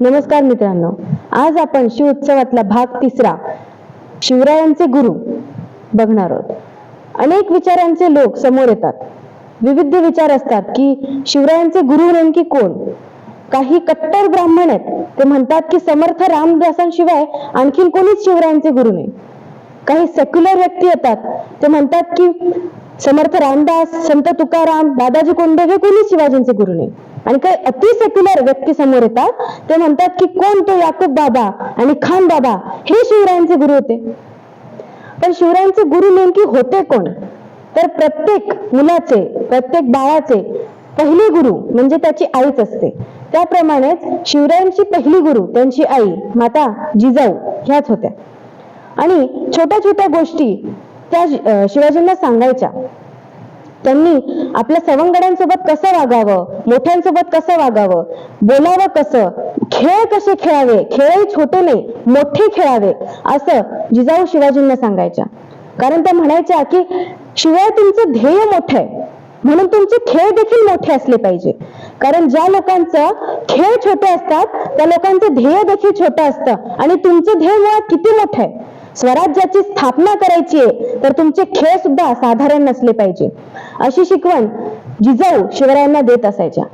नमस्कार मित्रांनो. आज आपण शिव उत्सवातला भाग तिसरा शिवरायांचे गुरु बघणार आहोत. अनेक विचारांचे लोक समोर येतात. विविध विचार असतात की शिवरायांचे गुरु नेमकी कोण? काही कट्टर ब्राह्मण आहेत ते म्हणतात की समर्थ रामदासांशिवाय आणखीन कोणीच शिवरायांचे गुरु नाही. काही सेक्युलर व्यक्ती येतात ते म्हणतात की समर्थ रामदास संत तुकाराम दादाजी कोंडे हे कोणीच शिवाजींचे गुरु नाही. आणि काही अति सेक्युलर व्यक्ती समोर येतात ते म्हणतात की कोण तो याकूब बाबा आणि खान बाबा हे शिवरायांचे गुरु होते. पण शिवरायांचे गुरु नेमकी होते कोण? तर प्रत्येक मुलाचे प्रत्येक बाळाचे पहिली गुरु म्हणजे त्याची आईच असते. त्याप्रमाणेच शिवरायांची पहिली गुरु त्यांची आई माता जिजाऊ ह्याच होत्या. आणि छोट्या छोट्या गोष्टी त्या शिवाजींना सांगायच्या. त्यांनी आपल्या सवंगड्यांसोबत कसं वागावं? मोठ्यांसोबत कसं वागावं? बोलावं कसं? खेळ कसे खेळावे? खेळही छोटे नाही मोठे खेळावे असं जिजाऊ शिवाजींना सांगायच्या. कारण त्या म्हणायच्या की शिवाय तुमचं ध्येय मोठं आहे. म्हणून तुमचे खेळ देखील मोठे असले पाहिजे. कारण ज्या लोकांचं खेळ छोटे असतात त्या लोकांचं ध्येय देखील छोटं असतं. आणि तुमचं ध्येय मुळात किती मोठं आहे? स्वराज्याची स्थापना करायची आहे तर तुमचे खेळ सुद्धा साधारण नसले पाहिजे. अशी शिकवण जिजाऊ शिवरायांना देत असायच्या.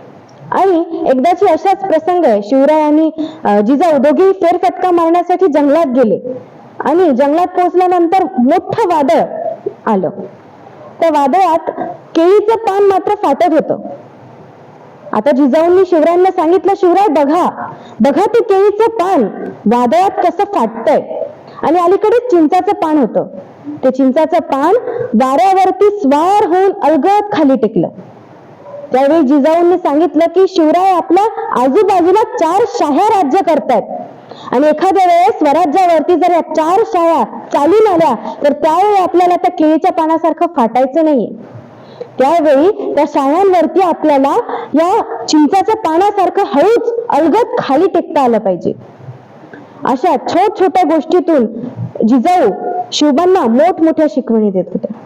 आणि एकदाची अशाच प्रसंग आहे शिवराय आणि जिजाऊ दोघेही फेरफटका मारण्यासाठी जंगलात गेले. आणि जंगलात पोहोचल्यानंतर मोठं वादळ आलं. त्या वादळात केळीचं पान मात्र फाटत होतं. आता जिजाऊंनी शिवरायांना सांगितलं शिवराय बघा. बघा ते केळीचं पान. वादळात कसं फाटतंय. आणि अलीकडे चिंचाचं पान होतं. ते चिंचाचं पान वाऱ्यावरती स्वार होऊन अलगद खाली टेकलं. त्यावेळी जिजाऊंनी सांगितलं की शिवराय आपल्या आजूबाजूला चार शाह्या राज्य करतायत. आणि एखाद्या वेळेस स्वराज्यावरती जर या चार शाळा चालून आल्या तर त्यावेळी आपल्याला त्या केळीच्या पानासारखं फाटायचं नाहीये. त्यावेळी त्या शाळांवरती आपल्याला या चिंचाच्या पानासारखं हळूच अलगद खाली टेकता आलं पाहिजे. अशा छोट छोट्या गोष्टीतून जिजाऊ शिवबांना मोठमोठ्या शिकवणी देत होत्या